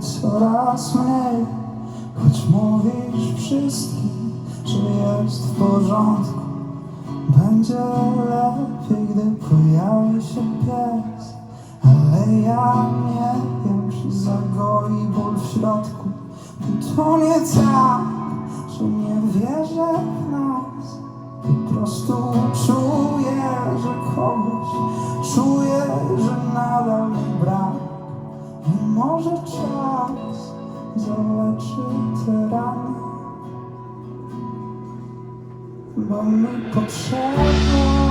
coraz mniej. Choć mówisz wszystkim, że jest w porządku Będzie lepiej, gdy pojawi się pies. Ale ja nie wiem, czy zagoi ból w środku. To nie tak, że nie wierzę w nas? Po prostu czuję, że kogoś Czuję, że nadal mi brak może czas zaleczy te rany? Bo mi potrzebne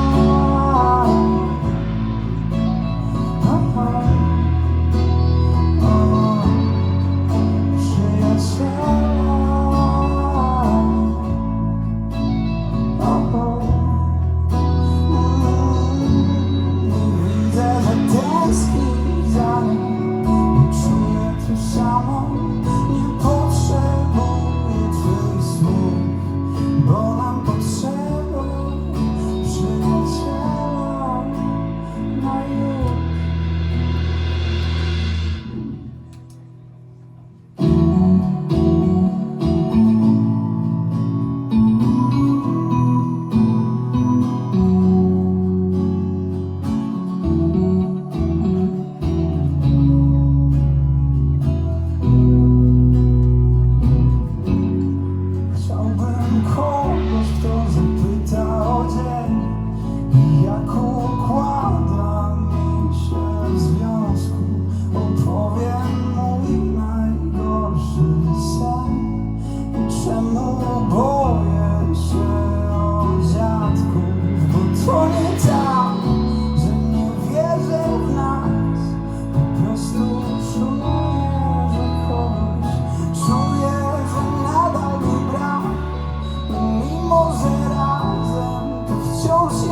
someone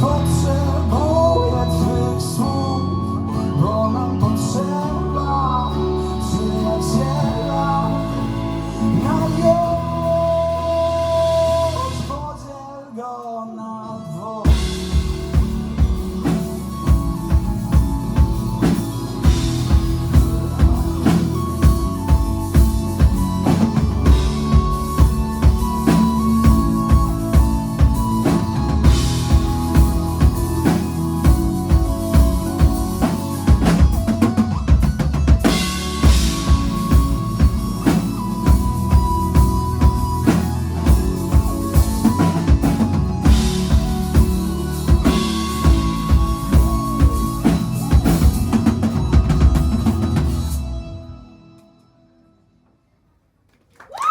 potrzebuję Twych słów, bo nam potrzeba przyjaciela. Na już podziel go